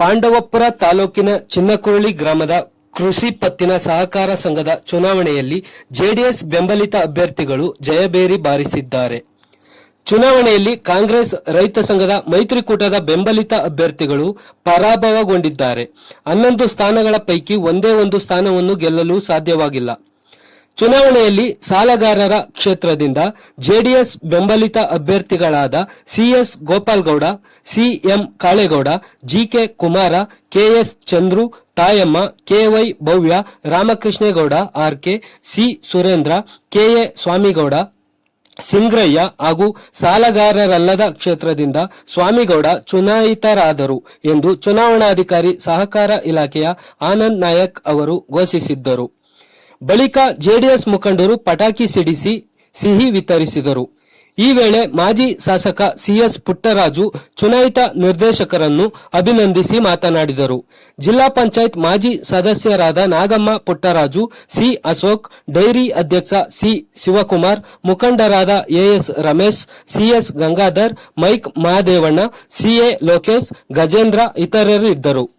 ಪಾಂಡವಪುರ ತಾಲೂಕಿನ ಚಿನ್ನಕುರಳಿ ಗ್ರಾಮದ ಕೃಷಿ ಪತ್ತಿನ ಸಹಕಾರ ಸಂಘದ ಚುನಾವಣೆಯಲ್ಲಿ ಜೆಡಿಎಸ್ ಬೆಂಬಲಿತ ಅಭ್ಯರ್ಥಿಗಳು ಜಯಬೇರಿ ಬಾರಿಸಿದ್ದಾರೆ. ಚುನಾವಣೆಯಲ್ಲಿ ಕಾಂಗ್ರೆಸ್ ರೈತ ಸಂಘದ ಮೈತ್ರಿಕೂಟದ ಬೆಂಬಲಿತ ಅಭ್ಯರ್ಥಿಗಳು ಪರಾಭವಗೊಂಡಿದ್ದಾರೆ. ಹನ್ನೊಂದು ಸ್ಥಾನಗಳ ಪೈಕಿ ಒಂದೇ ಒಂದು ಸ್ಥಾನವನ್ನು ಗೆಲ್ಲಲು ಸಾಧ್ಯವಾಗಿಲ್ಲ. ಚುನಾವಣೆಯಲ್ಲಿ ಸಾಲಗಾರರ ಕ್ಷೇತ್ರದಿಂದ ಜೆಡಿಎಸ್ ಬೆಂಬಲಿತ ಅಭ್ಯರ್ಥಿಗಳಾದ CS Gopalgowda, CM Kalegowda, GK Kumara, KS Chandru, Thayamma, KY Bhavya, Ramakrishnegowda, RK, C Surendra, KA Swamygowda, Singraiah ಹಾಗೂ ಸಾಲಗಾರರಲ್ಲದ ಕ್ಷೇತ್ರದಿಂದ ಸ್ವಾಮಿಗೌಡ ಚುನಾಯಿತರಾದರು ಎಂದು ಚುನಾವಣಾಧಿಕಾರಿ ಸಹಕಾರ ಇಲಾಖೆಯ ಆನಂದ್ ನಾಯಕ್ ಅವರು ಘೋಷಿಸಿದ್ದರು. ಬಳಿಕ ಜೆಡಿಎಸ್ ಮುಖಂಡರು ಪಟಾಕಿ ಸಿಡಿಸಿ ಸಿಹಿ ವಿತರಿಸಿದರು. ಈ ವೇಳೆ ಮಾಜಿ ಶಾಸಕ ಸಿಎಸ್ ಪುಟ್ಟರಾಜು ಚುನಾಯಿತ ನಿರ್ದೇಶಕರನ್ನು ಅಭಿನಂದಿಸಿ ಮಾತನಾಡಿದರು. ಜಿಲ್ಲಾ ಪಂಚಾಯತ್ ಮಾಜಿ ಸದಸ್ಯರಾದ ನಾಗಮ್ಮ ಪುಟ್ಟರಾಜು, ಸಿ ಅಶೋಕ್, ಡೈರಿ ಅಧ್ಯಕ್ಷ ಸಿ ಶಿವಕುಮಾರ್, ಮುಖಂಡರಾದ AS Ramesh, CS Gangadhar, Mike Mahadevanna CA Lokesh, Gajendra ಇತರರು ಇದ್ದರು.